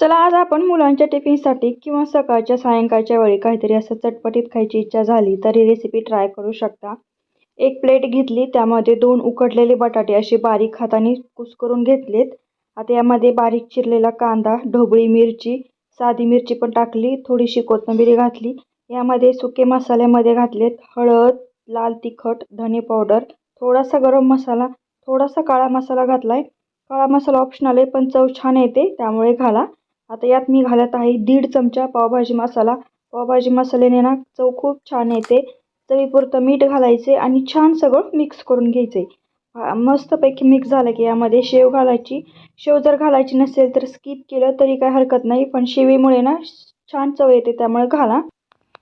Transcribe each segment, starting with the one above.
चला आज आपण मुलांच्या टिफिनसाठी किंवा सकाळच्या सायंकाळच्या वेळी काहीतरी असं चटपटीत खायची इच्छा झाली तर ही रेसिपी ट्राय करू शकता. एक प्लेट घेतली त्यामध्ये दोन उकडलेले बटाटे असे बारीक हाताने कुस्करून घेतलेत. आता यामध्ये बारीक चिरलेला कांदा ढोबळी मिरची साधी मिरची पण टाकली थोडीशी कोथिंबीर घातली. यामध्ये सुके मसाल्यामध्ये घातलेत हळद लाल तिखट धने पावडर थोडासा गरम मसाला थोडासा काळा मसाला घातला आहे काळा मसाला ऑप्शनल आहे पण चव छान येते त्यामुळे घाला. आता यात मी घालत आहे दीड चमचा पावभाजी मसाला. पावभाजी मसाल्याने ना चव खूप छान येते. चवीपुरतं मीठ घालायचे आणि छान सगळं मिक्स करून घ्यायचे. मस्तपैकी मिक्स झालं की यामध्ये शेव घालायची. शेव जर घालायची नसेल तर स्किप केलं तरी काय हरकत नाही पण शेवीमुळे ना छान चव येते त्यामुळे घाला.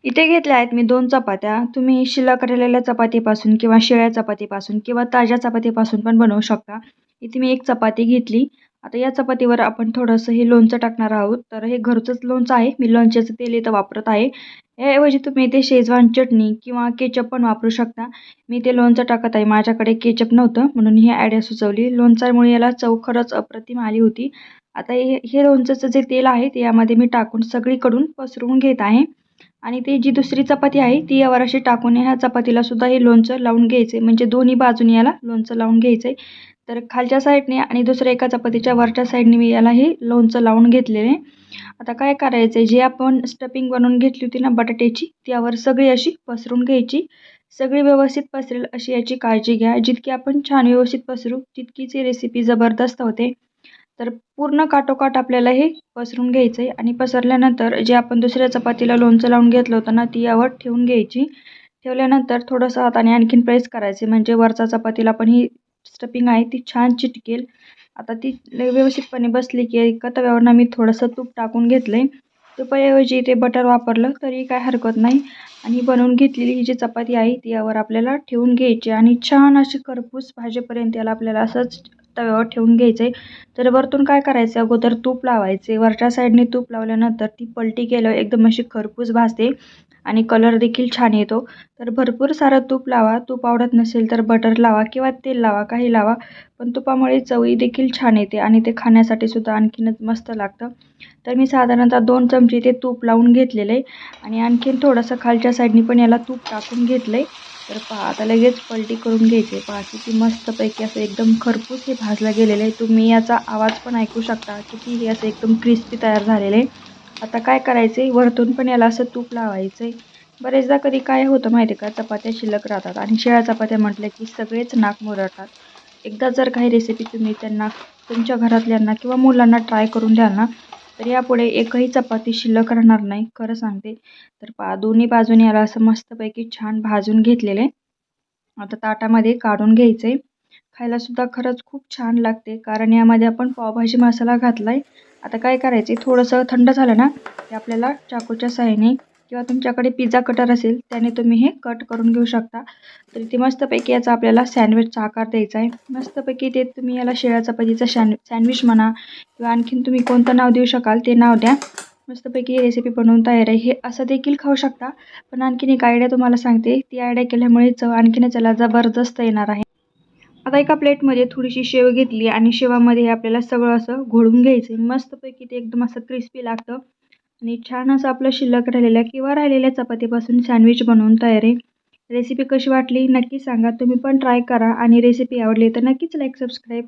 इथे घेतल्या आहेत मी दोन चपात्या. तुम्ही शिल्लक राहिलेल्या चपातीपासून किंवा शिळ्या चपातीपासून किंवा ताज्या चपातीपासून पण बनवू शकता. इथे मी एक चपाती घेतली. आता या चपातीवर आपण थोडंसं हे लोणचं टाकणार आहोत. तर हे घरचंच लोणचं आहे. मी लोणच्याचं तेल इथं वापरत आहे. याऐवजी तुम्ही इथे शेजवान चटणी किंवा केचप पण वापरू शकता. मी ते लोणचं टाकत आहे. माझ्याकडे केचप नव्हतं. म्हणून ही आयडिया सुचवली. लोणचामुळे याला चव खरंच अप्रतिम आली होती. आता हे हे लोणचं जे तेल आहे ते यामध्ये मी टाकून सगळीकडून पसरवून घेत आहे. आणि ती जी दुसरी चपाती आहे ती यावर अशी टाकून ह्या चपातीला सुद्धा हे लोणचं लावून घ्यायचं म्हणजे दोन्ही बाजूने याला लोणचं लावून घ्यायचं आहे तर खालच्या साईडने आणि दुसऱ्या एका चपातीच्या वरच्या साईडने मी याला हे लोणचं लावून घेतलेले. आता काय करायचं आहे जे आपण स्टफिंग बनवून घेतली होती ना बटाट्याची त्यावर सगळी अशी पसरून घ्यायची. सगळी व्यवस्थित पसरेल अशी याची काळजी घ्या. जितकी आपण छान व्यवस्थित पसरू तितकीच ही रेसिपी जबरदस्त होते. तर पूर्ण काटोकाट आपल्याला हे पसरून घ्यायचं आहे आणि पसरल्यानंतर जे आपण दुसऱ्या चपातीला लोणचं लावून घेतलं होतं ना ती यावर ठेवून घ्यायची. ठेवल्यानंतर थोडंसं हाताने आणखीन प्रेस करायचे. म्हणजे वरचा चपातीला पण ही स्टपिंग आहे ती छान चिटकेल. आता ती व्यवस्थितपणे बसली की एका तव्यावरनं मी थोडंसं तूप टाकून घेतलं आहे तुपाऐवजी ते बटर वापरलं तरी काय हरकत नाही. आणि बनवून घेतलेली ही जी चपाती आहे ती यावर आपल्याला ठेवून घ्यायची. आणि छान अशी खरपूस भाजेपर्यंत याला आपल्याला असंच तव्यावर ठेवून घ्यायचं. आहे तर वरतून काय करायचं? अगोदर तूप लावायचे. वरच्या साईडने तूप लावल्यानंतर ती पलटी केल्यावर एकदम अशी खरपूस भाजते आणि कलर देखील छान येतो. तर भरपूर सारं तूप लावा. तूप आवडत नसेल तर बटर लावा किंवा तेल लावा काही लावा. पण तुपामुळे चवही देखील छान येते आणि ते खाण्यासाठी सुद्धा आणखीनच मस्त लागतं. तर मी साधारणतः दोन चमचे ते तूप लावून घेतलेलं आहे आणि आणखीन थोडंसं खालच्या साईडनी पण याला तूप टाकून घेतलं आहे तर पहा आता लगेच पलटी करून घ्यायचे पहा किती मस्तपैकी असं एकदम खरपूस हे भाजलं गेलेलं आहे. तुम्ही याचा आवाज पण ऐकू शकता. किती हे असं एकदम क्रिस्पी तयार झालेलं आहे. आता काय करायचं आहे वरतून पण याला असं तूप लावायचं आहे बरेचदा कधी काय होतं माहिती आहे का? चपात्या शिल्लक राहतात आणि शिळ्या चपात्या म्हटल्या की सगळेच नाक मुरडतात. एकदा जर काही रेसिपी तुम्ही त्यांना तुमच्या घरातल्यांना किंवा मुलांना ट्राय करून द्याल ना तर यापुढे एकही चपाती शिल्लक राहणार नाही खरं सांगते. तर पा दोन्ही बाजूने याला असं मस्तपैकी छान भाजून घेतलेलं. आहे आता ताटामध्ये काढून घ्यायचं. आहे खायलासुद्धा खरंच खूप छान लागते कारण यामध्ये आपण पावभाजी मसाला घातला आहे आता काय करायचं? आहे थोडंसं थंड झालं ना ते आपल्याला चाकूच्या साहाय्याने किंवा तुमच्याकडे पिझ्झा कटर असेल त्याने तुम्ही हे कट करून घेऊ शकता. तर इथे मस्तपैकी याचा आपल्याला सँडविचचा आकार द्यायचा आहे. मस्तपैकी ते तुम्ही याला शेळ्या चपातीचा सँड सँडविच म्हणा किंवा आणखीन तुम्ही कोणतं नाव देऊ शकाल ते नाव द्या. मस्तपैकी ही रेसिपी बनवून तयार आहे. हे असं देखील खाऊ शकता पण आणखीन एक आयडिया तुम्हाला सांगते. ती आयडिया केल्यामुळे चव आणखीनच याला जबरदस्त येणार आहे. आता एका प्लेटमध्ये थोडीशी शेव घेतली आणि शेवामध्ये आपल्याला सगळं असं घोळून घ्यायचं आहे. मस्तपैकी ते एकदम असं क्रिस्पी लागतं. आणि छान असं आपलं शिल्लक राहिलेल्या किंवा राहिलेल्या चपातीपासून सँडविच बनवून तयारी रेसिपी कशी वाटली नक्की सांगा. तुम्ही पण ट्राय करा आणि रेसिपी आवडली तर नक्कीच लाईक सबस्क्राईब